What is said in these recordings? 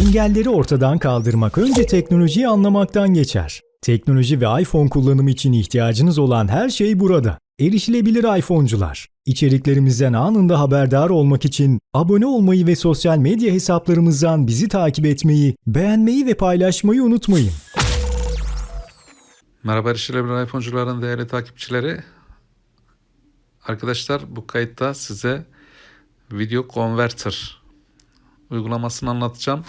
Engelleri ortadan kaldırmak önce teknolojiyi anlamaktan geçer. Teknoloji ve iPhone kullanımı için ihtiyacınız olan her şey burada. Erişilebilir iPhone'cular. İçeriklerimizden anında haberdar olmak için abone olmayı ve sosyal medya hesaplarımızdan bizi takip etmeyi, beğenmeyi ve paylaşmayı unutmayın. Merhaba erişilebilir iPhone'cuların değerli takipçileri. Arkadaşlar bu kayıtta size Video Converter uygulamasını anlatacağım.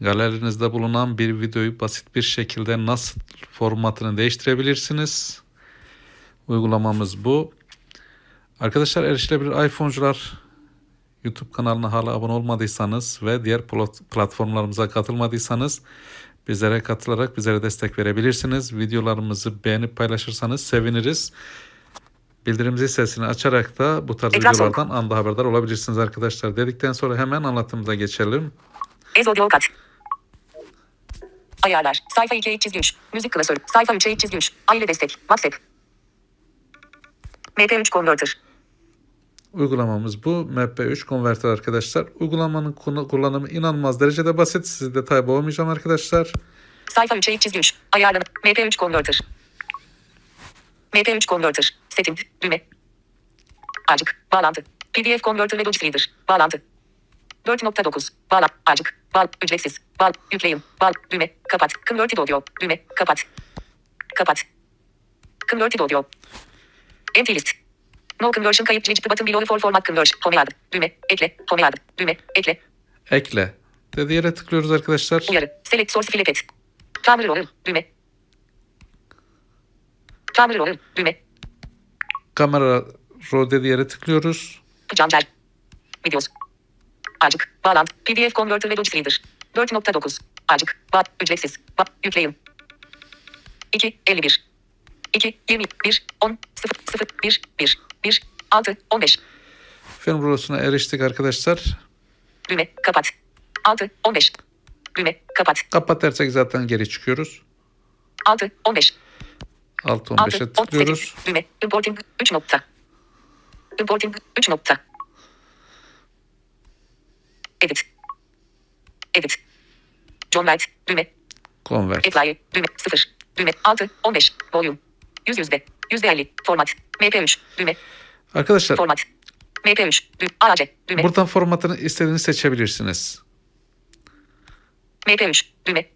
Galerinizde bulunan bir videoyu basit bir şekilde nasıl formatını değiştirebilirsiniz. Uygulamamız bu. Arkadaşlar erişilebilir iPhone'cular YouTube kanalına hala abone olmadıysanız ve diğer plat- platformlarımıza katılmadıysanız bizlere katılarak bizlere destek verebilirsiniz. Videolarımızı beğenip paylaşırsanız seviniriz. Bildirim zil sesini açarak da bu tarz Ekran soğuk. videolardan anda haberdar olabilirsiniz arkadaşlar. Dedikten sonra hemen anlatımıza geçelim. Ez audio kat. Ayarlar. Sayfa 2'ye 3 çizgi 3. Müzik klasörü. Sayfa 3'e 3 çizgi 3. Aile destek. WhatsApp. MP3 Converter. Uygulamamız bu. MP3 konverter arkadaşlar. Uygulamanın kullanımı inanılmaz derecede basit. Sizi detay boğmayacağım arkadaşlar. Sayfa 3'e 3 çizgi 3. Ayarlanıp. MP3 Converter. MP3 Converter. Setting. Düğme. Acık. Bağlantı. PDF Converter ve Dodge Reader. Bağlantı. 4.9. Bağla. Acık. Bağ. Ücretsiz. Bağ. Yükleyin. Bağ. Düğme. Kapat. Converted audio. Düğme. Kapat. Kapat. Converted audio. Empty list. No conversion kayıp çıktı button below for format conversion. Home add. Düğme. Ekle. Home add. Düğme. Ekle. Ekle. Dediği yere tıklıyoruz arkadaşlar. Uyarı. Select source fillet et. Camera roll. Düğme. Camera roll. Düğme. Kamera row dediği yere tıklıyoruz. Cancel. Videos. Acık. Bağlantı. PDF Converter ve Dodge Reader. 4.9. Acık. Bağ. Ücretsiz. Bağ. Yükleyin. 2. 51. 2. 21. 10. 0. 0. 1. 1. 1. 6. 15. Film rulosuna eriştik arkadaşlar. Düğme. Kapat. 6. 15. Düğme. Kapat. Kapat dersek zaten geri çıkıyoruz. 6. 15. 6 6. 15'e tıklıyoruz. Düğme. Importing 3 nokta. Importing 3 nokta. Edit. Edit. John White. Düğme. Convert. Apply. Düğme. 0. Düğme. 6. 15. Volume. 100 yüzde. Yüzde 50. Format. MP3. Düğme. Arkadaşlar Format. MP3. Düğme. AAC. Düğme. buradan formatını istediğinizi seçebilirsiniz. MP3. Düğme.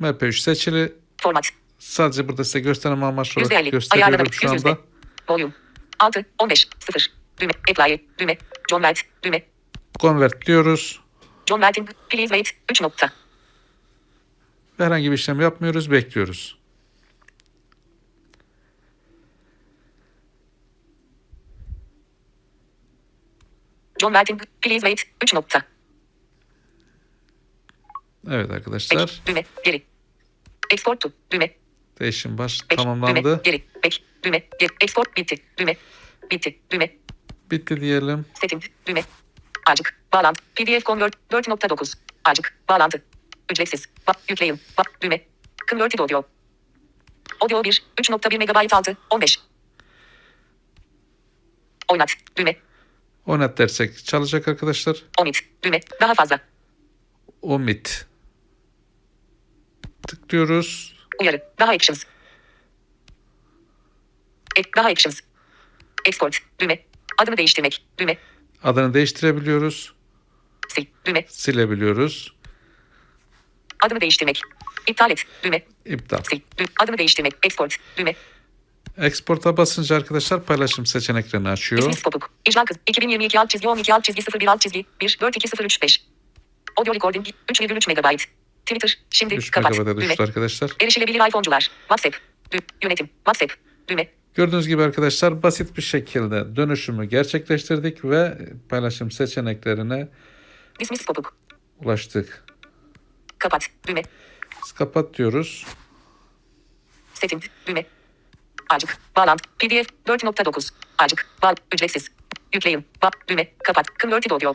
MP3 seçili. Format. Sadece burada size gösterme amaçlı olarak 50. gösteriyorum Ayarlanır. şu 100 anda. Volume. 6. 15. 0. Düğme. Apply. Düğme. White. Düğme. Convert diyoruz. White'in please wait 3 nokta. Herhangi bir işlem yapmıyoruz. Bekliyoruz. John White'in please wait 3 nokta. Evet arkadaşlar. Düğme. Geri. Export to. Düğme. Değişim baş. Düğme. tamamlandı. Geri. Back. Düğme. Geri. Export bitti. Düğme. Bitti. Düğme. Bitti diyelim. Setting. Düğme. Acık. Bağlantı. PDF Convert 4.9. Acık. Bağlantı. Ücretsiz. Bak. Yükleyin. Bak. Düğme. Converted audio. Audio 1. 3.1 MB 6. 15. Oynat. Düğme. Oynat dersek çalacak arkadaşlar. Omit. Düğme. Daha fazla. Omit. Tıklıyoruz. Uyarı. Daha actions. Ek, daha actions. Export. Düğme. Adını değiştirmek. Düğme. Adını değiştirebiliyoruz. Sil. Düğme. Silebiliyoruz. Adını değiştirmek. İptal et. Düğme. İptal. Sil. Düğme. Adını değiştirmek. Export. Düğme. Export'a basınca arkadaşlar paylaşım seçeneklerini açıyor. İsmi kopuk. İcra kız. 2022 alt çizgi 12 alt çizgi 01 alt çizgi 1 4 2 0 3 5. Audio recording 3,3 MB. Twitter. Şimdi 3 kapat. Düğme. düştü arkadaşlar. Erişilebilir iPhone'cular. WhatsApp. Dü yönetim. WhatsApp. Düğme. Gördüğünüz gibi arkadaşlar basit bir şekilde dönüşümü gerçekleştirdik ve paylaşım seçeneklerine Dismiss kopuk. ulaştık. Kapat. Düğme. Kapat diyoruz. Setting. Düğme. Acık. Bağlantı. PDF 4.9. Acık. Bağ. Ücretsiz. Yükleyin. Bağ. Düğme. Kapat. Converted audio.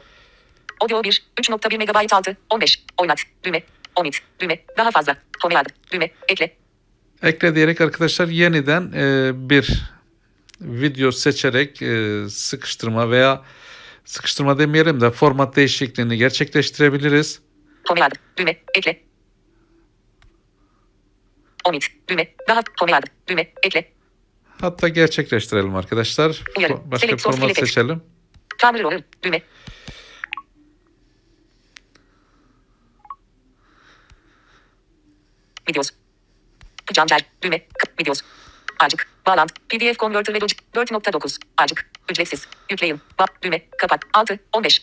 Audio 1. 3.1 MB 6. 15. Oynat. Düğme. Omit. Düğme. Daha fazla. Home add. Düğme. Ekle. Ekle diyerek arkadaşlar yeniden e, bir video seçerek e, sıkıştırma veya sıkıştırma demeyelim de format değişikliğini gerçekleştirebiliriz. home yardım. Düğme. Ekle. Omit. Düğme. Daha home yardım. Düğme. Ekle. Hatta gerçekleştirelim arkadaşlar. Uyarı. Başka bir Select format seçelim. Camera roll. Düğme. Videos. Camcer. Düğme. Videos. Acık. Bağlantı. PDF Converter ve Logic. 4.9. Acık. Ücretsiz. Yükleyin. Bak. Düğme. Kapat. 6. 15.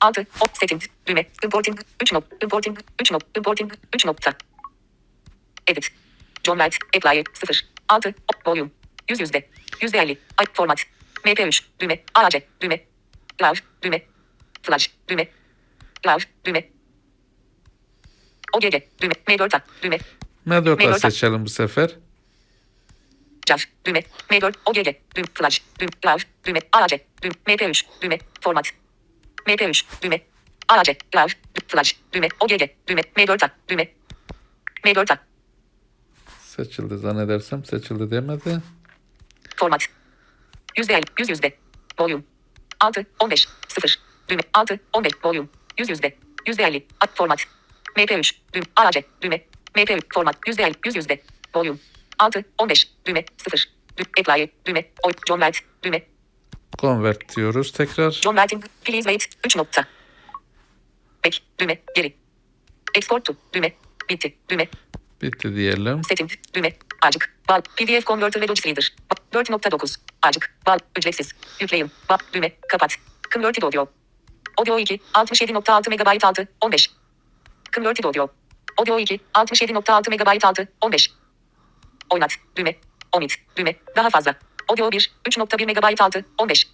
6. O. Setting. Düğme. Importing. 3 nok. Importing. 3 nok. Importing. 3 nokta. Edit. John White. Apply. 0. 6. O. Volume. 100 yüzde. Yüzde 50. Ay. Format. MP3. Düğme. AC. Düğme. Lav. Düğme. Flash. Düğme. Lav. Düğme. OGG. Düğme. M4A. Düğme. M4A M4A. seçelim bu sefer. Cav. Düğme. M4. OGG. Düğme. Flash. Düğme. Lav. Düğme. AC. Düğme. MP3. Düğme. Format. MP3. Düğme. AC. Lav. Flash. Düğme. OGG. Düğme. M4A. Düğme. M4A. Seçildi zannedersem. Seçildi demedi. Format. Yüzde el. Yüz yüzde. Volume. 6. 15. 0. Düğme. 6. 15. Volume. Yüz yüzde. Yüzde 50. At format. MP3. Düğme. AC. Düğme. MP3. Format. Yüzde 50. Yüz yüzde. Volume. 6. 15. Düğme. 0. Düğme. Apply. Düğme. Oy. White. Düğme. Convert diyoruz tekrar. White'in. Please wait. 3 nokta. Back. Düğme. Geri. Export to. Düğme. Bitti. Düğme. Bitti diyelim. Setting. Düğme. Acık. Bal. PDF Converter ve Logic Reader. 4.9. Acık. Bal. Ücretsiz. Yükleyin. Bal. Düğme. Kapat. Converted Audio. Audio 2. 67.6 MB 6. 15. Converted Audio. Audio 2. 67.6 MB 6. 15. Oynat. Düğme. Omit. Düğme. Daha fazla. Audio 1. 3.1 MB 6. 15.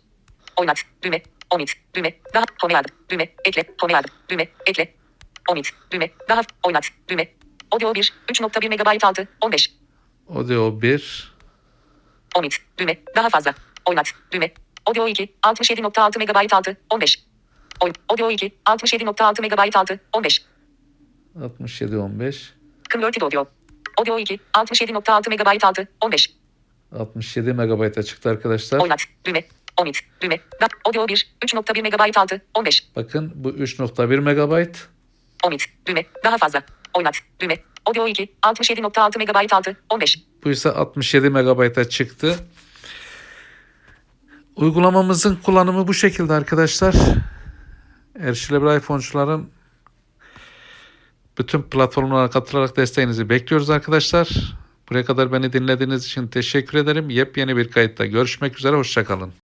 Oynat. Düğme. Omit. Düğme. Daha. Home yardım. Düğme. Ekle. Home yardım. Düğme. Ekle. Omit. Düğme. Daha. Oynat. Düğme. Audio 1. 3.1 MB 6. 15. Audio 1. Omit. Düğme. Daha fazla. Oynat. Düğme. Audio 2. 67.6 MB 6. 15. Oyn. Audio 2. 67.6 MB 6. 15. 67 15. Converted Audio. Audio 2. 67.6 MB 6. 15. 67 megabayta çıktı arkadaşlar. Oynat. Düğme. Omit. Düğme. Da. Audio 1. 3.1 MB 6. 15. Bakın bu 3.1 megabayt. Omit. Düğme. Daha fazla. Oynat. Düğme. Audio 2. 67.6 MB 6. 15. Bu ise 67 megabayta çıktı. Uygulamamızın kullanımı bu şekilde arkadaşlar. Erişilebilir iPhone'cuların bütün platformlara katılarak desteğinizi bekliyoruz arkadaşlar. Buraya kadar beni dinlediğiniz için teşekkür ederim. Yepyeni bir kayıtta görüşmek üzere. Hoşçakalın.